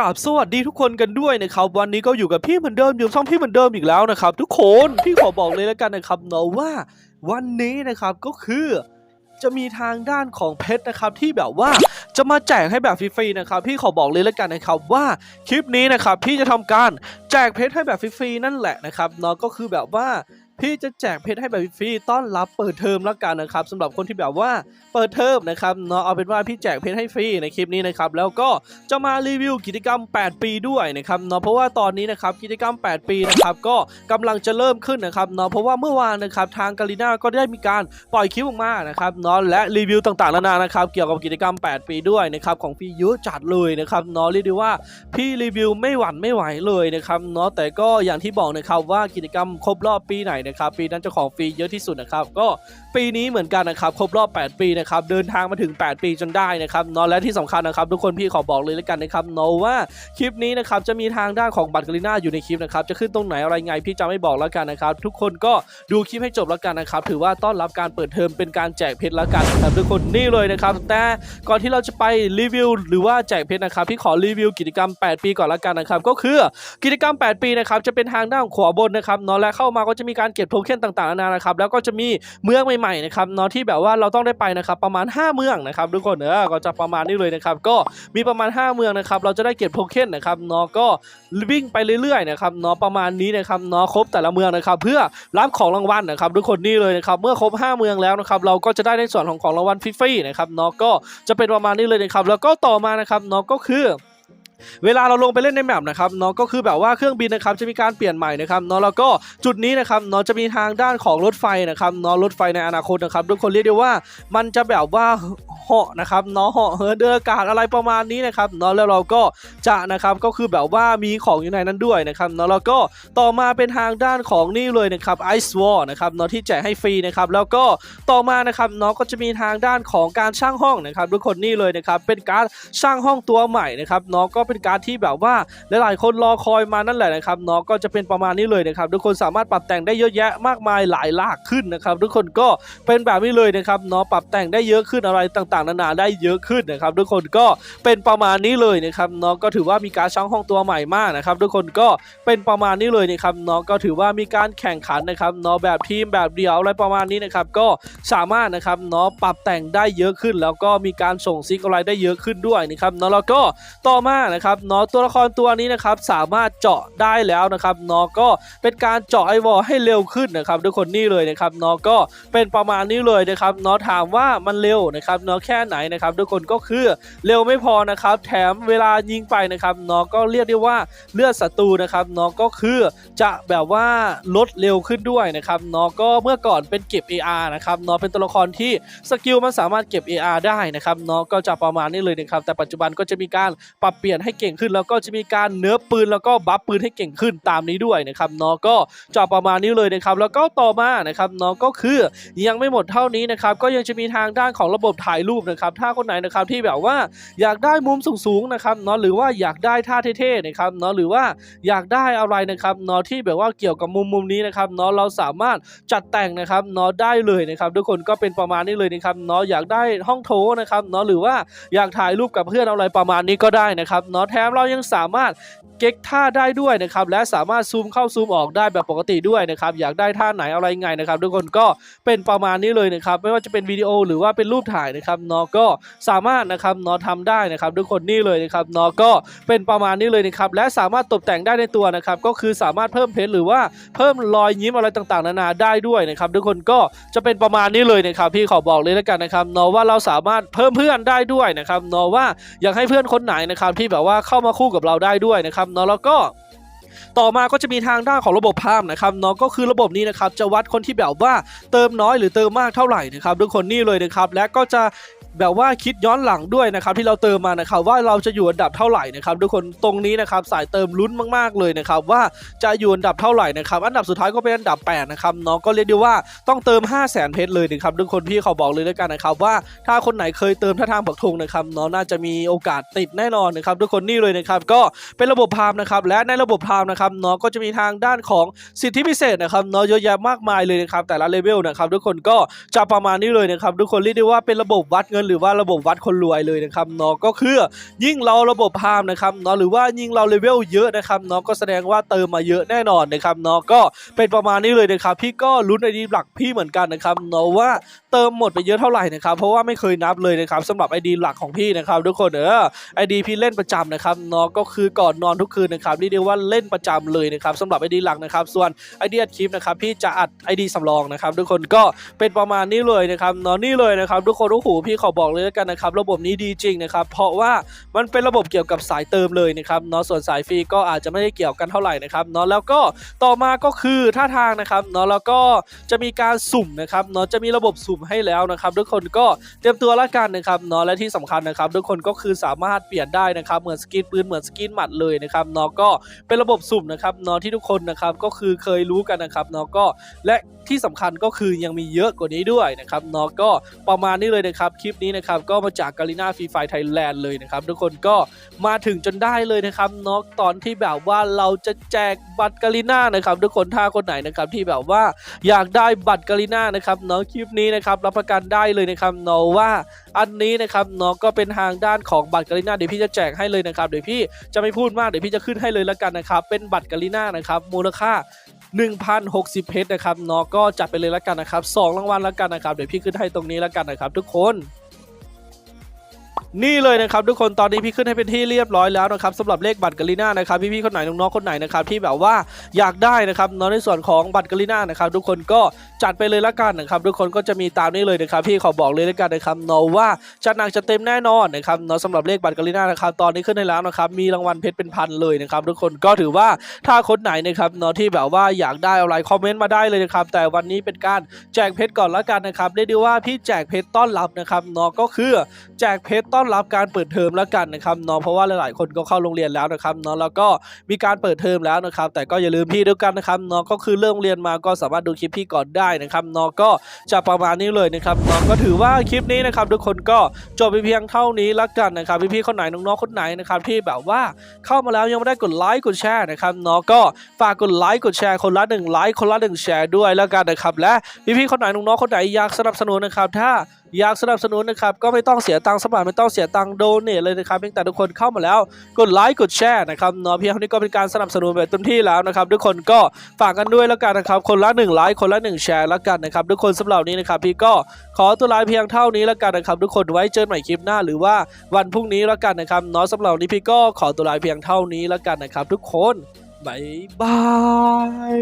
กราบสวัสดีทุกคนกันด้วยนะครับวันนี้ก็อยู่กับพี่เหมือนเดิมอยู่ช่องพี่เหมือนเดิมอีกแล้วนะครับทุกคนพี่ขอบอกเลยแล้วกันนะครับเนาะว่าวันนี้นะครับก็คือจะมีทางด้านของเพชรนะครับที่แบบว่าจะมาแจกให้แบบฟรีๆนะครับพี่ขอบอกเลยแล้วกันนะครับว่าคลิปนี้นะครับพี่จะทำการแจกเพชรให้แบบฟรีๆนั่นแหละนะครับเนาะก็คือแบบว่า พี่จะแจกเพชรให้แบบฟรีต้อนรับเปิดเทอมแล้วกันนะครับสำหรับคนที่แบบว่าเปิดเทอมนะครับเนาะเอาเป็นว่าพี่แจกเพชรให้ฟรีในคลิปนี้นะครับแล้วก็จะมารีวิวกิจกรรม 8 ปีด้วยนะครับเนาะเพราะว่าตอนนี้นะครับกิจกรรม 8 ปีนะครับก็กำลังจะเริ่มขึ้นนะครับเนาะเพราะว่าเมื่อวานนะครับทางกาลิน่าก็ได้มีการปล่อยคลิปออกมานะครับเนาะและรีวิวต่างๆนานานะครับเกี่ยวกับกิจกรรม 8 ปีด้วยนะครับของพี่เยอะจัดเลยนะครับเนาะเรียกได้ว่าพี่รีวิวไม่หวั่นไม่ไหวเลยนะครับเนาะแต่ก็อย่างที่บอกนะครับว่ากิจกรรมครบรอบปีไหนนะครับปีนั้นเจ้าของฟรีเยอะที่สุดนะครับก็ปีนี้เหมือนกันนะครับครบรอบ 8 ปีนะครับเดินทางมาถึง 8 ปีจนได้นะครับนาะและที่สำคัญนะครับทุกคนพี่ขอบอกเลยแล้วกันนะครับเนว่าคลิปนี้นะครับจะมีทางด้านของบัตรกาลิน่าอยู่ในคลิปนะครับจะขึ้นตรงไหนอะไรไงพี่จะไม่บอกแล้วกันนะครับทุกคนก็ดูคลิปให้จบแล้วกันนะครับถือว่าต้อนรับการเปิดเทอมเป็นการแจกเพชรแล้วกันนะครับทุกคนนี่เลยนะครับแต่ก่อนที่เราจะไปรีวิวหรือว่าแจกเพชรนะครับพี่ขอรีวิวกิจกรรม 8 ปีก่อนแล้วกันนะครับก็คือกิจกรรม 8 ปีนะครับจะเป็นทางด้านขวาบนนะครับนาะและเข้ามาก็จะมีการเก็บโทเค็นต่างๆนานานะครับแล้วก็จะมีเมืองใหม่ๆนะครับเนาะที่แบบว่าเราต้องได้ไปนะครับประมาณ 5 เมืองนะครับทุกคนเออก็จะประมาณนี้เลยนะครับก็มีประมาณ 5 เมืองนะครับเราจะได้เก็บโทเค็นนะครับเนาะก็วิ่งไปเรื่อยๆนะครับเนาะประมาณนี้นะครับเนาะครบแต่ละเมืองนะครับเพื่อรับของรางวัลนะครับทุกคนนี่เลยนะครับเมื่อครบ 5 เมืองแล้วนะครับเราก็จะได้ในส่วนของของรางวัลฟรีๆนะครับเนาะก็จะเป็นประมาณนี้เลยนะครับแล้วก็ต่อมานะครับเนาะก็คือ เวลาเราลงไปเล่นในแมปนะครับเนาะก็คือแบบว่าเครื่องบินนะครับจะมีการเปลี่ยนใหม่นะครับเนาะแล้วก็จุดนี้นะครับเนาะจะมีทางด้านของรถไฟนะครับเนาะรถไฟในอนาคตนะครับทุกคนเรียกได้ว่ามันจะแบบว่าเหาะนะครับเนาะเหาะเหินเดินอากาศอะไรประมาณนี้นะครับเนาะแล้วเราก็จะนะครับก็คือแบบว่ามีของอยู่ในนั้นด้วยนะครับเนาะแล้วก็ต่อมาเป็นทางด้านของนี่เลยนะครับไอซ์วอลนะครับเนาะที่แจกให้ฟรีนะครับแล้วก็ต่อมานะครับเนาะก็จะมีทางด้านของการสร้างห้องนะครับทุกคนนี่เลยนะครับเป็นการสร้างห้องตัวใหม่นะครับเนาะก็เป็นการที่แบบว่าหลายๆคนรอคอยมานั่นแหละนะครับเนาะก็จะเป็นประมาณนี้เลยนะครับทุกคนสามารถปรับแต่งได้เยอะแยะมากมายหลายหลากขึ้นนะครับทุกคนก็เป็นแบบนี้เลยนะครับเนาะปรับแต่งได้เยอะขึ้นอะไรต่างๆ นานาได้เยอะขึ้นนะครับทุกคนก็เป็นประมาณนี้เลยนะครับเนาะก็ถือว่ามีการสร้างห้องตัวใหม่มากนะครับทุกคนก็เป็นประมาณนี้เลยนะครับเนาะก็ถือว่ามีการแข่งขันนะครับเนาะแบบทีมแบบเดียวอะไรประมาณนี้นะครับก็สามารถนะครับเนาะปรับแต่งได้เยอะขึ้น แล้วก็มีการส่งซิกอะไรได้เยอะขึ้นด้วยนะครับเนาะแล้วก็ต่อมานะครับเนาะตัวละครตัวนี้นะครับสามารถเจาะได้แล้วนะครับเนาะก็เป็นการเจาะไอวอลให้เร็วขึ้นนะครับทุกคนนี่เลยนะครับเนาะก็เป็นประมาณนี้เลยนะครับเนาะถามว่ามันเร็วนะครับเนาะแค่ไหนนะครับทุกคนก็คือเร็วไม่พอนะครับแถมเวลายิงไปนะครับเนาะก็เรียกได้ว่าเลือดศัตรูนะครับเนาะก็คือจะแบบว่าลดเร็วขึ้นด้วยนะครับเนาะก็เมื่อก่อนเป็นเก็บ AR นะครับเนาะเป็นตัวละครที่สกิลมันสามารถเก็บ AR ได้นะครับเนาะก็จะประมาณนี้เลยนะครับแต่ปัจจุบันก็จะมีการปรับเปลี่ยนให้เก่งขึ้น แล้วก็จะมีการเนื้อปืนแล้วก็บัฟปืนให้เก่งขึ้นตามนี้ด้วยนะครับเนาะก็จะประมาณนี้เลยนะครับแล้วก็ต่อมานะครับเนาะก็คือยังไม่หมดเท่านี้นะครับก็ยังจะมีทางด้านของระบบถ่ายรูปนะครับถ้าคนไหนนะครับที่แบบว่าอยากได้มุมสูงๆนะครับเนาะหรือว่าอยากได้ท่าเท่ๆนะครับเนาะหรือว่าอยากได้อะไรนะครับเนาะที่แบบว่าเกี่ยวกับมุมมุมนี้นะครับเนาะเราสามารถจัดแต่งนะครับเนาะได้เลยนะครับทุกคนก็เป็นประมาณนี้เลยนะครับเนาะอยากได้ห้องโถนะครับเนาะหรือว่าอยากถ่ายรูปกับเพื่อนอะไรประมาณนี้ก็ได้นะครับเนาะแถมเรายังสามารถเก๊กท่าได้ด้วยนะครับและสามารถซูมเข้าซูมออกได้แบบปกติด้วยนะครับอยากได้ท่าไหนอะไรไงนะครับทุกคนก็เป็นประมาณนี้เลยนะครับไม่ว่าจะเป็นวิดีโอหรือว่าเป็นรูปถ่ายนะครับเนาะก็สามารถนะครับเนาะทำได้นะครับทุกคนนี่เลยนะครับเนาะก็เป็นประมาณนี้เลยนะครับและสามารถตกแต่งได้ในตัวนะครับก็คือสามารถเพิ่มเพชรหรือว่าเพิ่มรอยยิ้มอะไรต่างๆ นานาได้ด้วยนะครับทุกคนก็จะเป็นประมาณนี้เลยนะครับพี่ขอบอกเลยแล้วกันนะครับเนาะว่าเราสามารถเพิ่มเพื่อนได้ด้วยนะครับเนาะว่าอยากให้เพื่อนคนไหนนะครับที่แบบว่าเข้ามาคู่กับเราได้ด้วยนะครับเนาะแล้วก็ ต่อมาก็จะมีทางด้านของระบบพามนะครับเนาะก็คือระบบนี้นะครับจะวัดคนที่แบบว่าเติมน้อยหรือเติมมากเท่าไหร่นะครับทุกคนนี่เลยนะครับและก็จะแบบว่าคิดย้อนหลังด้วยนะครับที่เราเติมมานะครับว่าเราจะอยู่อันดับเท่าไหร่นะครับทุกคนตรงนี้นะครับสายเติมลุ้นมากๆเลยนะครับว่าจะอยู่อันดับเท่าไหร่นะครับอันดับสุดท้ายก็เป็นอันดับ8นะครับเนาะก็เรียกได้ว่าต้องเติม 5 0 0 0 0 0เพชรเลยนะครับทุกคนพี่เขาบอกเลยแล้วกันนะครับว่าถ้าคนไหนเคยเติมท่าทางปักธงนะครับเนาะน่าจะมีโอกาสติดแน่นอนนะครับทุกคนนี่เลยนะครับก็เป็นระบบพามนะครับและในระบบพามนะครับเนาะก็จะมีทางด้านของสิทธิพิเศษนะครับเนาะเยอะแยะมากมายเลยนะครับแต่ละเลเวลนะครับทุกคนก็จะประมาณนี้เลยนะครับทุกคนเรียกได้ว่าเป็นระบบวัดเงินหรือว่าระบบวัดคนรวยเลยนะครับเนาะก็คือยิ่งเราระบบพามนะครับเนาะหรือว่ายิ่งเราเลเวลเยอะนะครับเนาะก็แสดงว่าเติมมาเยอะแน่นอนนะครับเนาะก็เป็นประมาณนี้เลยนะครับพี่ก็ลุ้นไอดีหลักพี่เหมือนกันนะครับเนาะว่าเติมหมดไปเยอะเท่าไหร่นะครับเพราะว่าไม่เคยนับเลยนะครับสำหรับไอดีหลักของพี่นะครับทุกคนเออไอดีพี่เล่นประจำนะครับเนาะก็คือก่อนนอนทุกคืนนะครับเรียกได้ว่าเล่นประจำเลยนะครับสำหรับไอดีหลักนะครับ ส่วนไอเดียคลิปนะครับพี่จะอัดไอดีสำรองนะครับทุกคนก็เป็นประมาณนี้เลยนะครับเนาะนี่เลยนะครับทุกคนโอ้โหพี่ขอบอกเลยแล้วกันนะครับระบบนี้ดีจริงนะครับเพราะว่ามันเป็นระบบเกี่ยวกับสายเติมเลยนะครับเนาะส่วนสายฟรีก็อาจจะไม่ได้เกี่ยวกันเท่าไหร่นะครับเนาะแล้วก็ต่อมาก็คือท่าทางนะครับเนาะแล้วก็จะมีการสุ่มนะครับเนาะจะมีระบบสุ่มให้แล้วนะครับทุกคนก็เตรียมตัวล้วกันนะครับเนาะและที่สำคัญนะครับทุกคนก็คือสามารถเปลี่ยนได้นะครับเหมือนสกินปืนเหมือนสกินหมัดเลยนะครับเนาะก็เป็นระบบสุ่มนะครับเนาะที่ทุกคนนะครับก็คือเคยรู้กันนะครับเนาะก็และที่สำคัญก็คือยังมีเยอะกว่านี้ด้วยนะครับเนาะก็ประมาณนี้เลยนะครับคลิปนี้นะครับก็มาจากกาลินาฟรีไฟไทยแลนด์เลยนะครับทุกคนก็มาถึงจนได้เลยนะครับเนาะตอนที่แบบว่าเราจะแจกบัตรกาลินานะครับทุกคนถ้าคนไหนนะครับที่แบบว่าอยากได้บัตรกาลินานะครับเนาะคลิปนี้นะครับรับประกันได้เลยนะครับเนาะว่าอันนี้นะครับเนาะก็เป็นทางด้านของบัตรกาลิน่าเดี๋ยวพี่จะแจกให้เลยนะครับเดี๋ยวพี่จะไม่พูดมากเดี๋ยวพี่จะขึ้นให้เลยแล้วกันนะครับเป็นบัตรกาลิน่านะครับมูลค่า1,060เพชรนะครับเนาะก็จัดไปเลยแล้วกันนะครับสองรางวัลแล้วกันนะครับเดี๋ยวพี่ขึ้นให้ตรงนี้แล้วกันนะครับทุกคน นี่เลยนะครับทุกคนตอนนี้พี่ขึ้นให้เป็นที่เรียบร้อยแล้วนะครับสำหรับเลขบัตรกาลิน่านะครับพี่ๆคนไหนน้องๆคนไหนนะครับที่แบบว่าอยากได้นะครับเนาะในส่วนของบัตรกาลิน่านะครับทุกคนก็จัดไปเลยละกันนะครับทุกคนก็จะมีตามนี้เลยนะครับพี่ขอบอกเลยละกันนะครับเนาะว่าจะหนักจะเต็มแน่นอนนะครับเนาะสำหรับเลขบัตรกาลิน่านะครับตอนนี้ขึ้นให้แล้วนะครับมีรางวัลเพชรเป็นพันเลยนะครับทุกคนก็ถือว่าถ้าคนไหนนะครับเนาะที่แบบว่าอยากได้อะไรคอมเมนต์มาได้เลยนะครับแต่วันนี้เป็นการแจกเพชรก่อนละกันนะครับเรียกได้ว่าพี่แจกเพชรต้อนรับนะครับเนาะก็คือแจกเพชรต้อนรับการเปิดเทอมแล้วกันนะครับเนาะเพราะว่าหลายๆ คนก็เข้าโรงเรียนแล้วนะครับเนาะแล้วก็มีการเปิดเทอมแล้วนะครับ แต่ก็อย่าลืมพี่ด้วยกันนะครับเนาะก็คือเริ่มเรียนมาก็สามารถดูคลิปพี่ก่อนได้นะครับเนาะก็จะประมาณนี้เลยนะครับเนาะก็ถือว่าคลิปนี้นะครับทุกคนก็จบไปเพียงเท่านี้ละกันนะครับพี่ๆคนไหนน้องๆคนไหนนะครับที่แบบว่าเข้ามาแล้วยังไม่ได้กดไลค์กดแชร์นะครับเนาะก็ฝากกดไลค์กดแชร์คนละหนึ่งไลค์คนละหนึ่งแชร์ด้วยแล้วกันนะครับและพี่ๆคนไหนน้องๆคนไหนอยากสนับสนุนนะครับถ้า อยากสนับสนุนนะครับก็ไม่ต้องเสียตังค์สมัครไม่ต้องเสียตังค์โดเนทเลยนะครับเพียงแต่ทุกคนเข้ามาแล้วกดไลค์กดแชร์นะครับเนาะเพียงเท่านี้ก็เป็นการสนับสนุนแบบเต็มที่แล้วนะครับทุกคนก็ฝากกันด้วยแล้วกันนะครับคนละ1ไลค์คนละ1แชร์แล้วกันนะครับทุกคนสำหรับนี้นะครับพี่ก็ขอตัวลาเพียงเท่านี้แล้วกันนะครับทุกคนไว้เจอกันใหม่คลิปหน้าหรือว่าวันพรุ่งนี้แล้วกันนะครับเนาะสำหรับนี้พี่ก็ขอตัวลาเพียงเท่านี้แล้วกันนะครับ ทุกคนบ๊ายบาย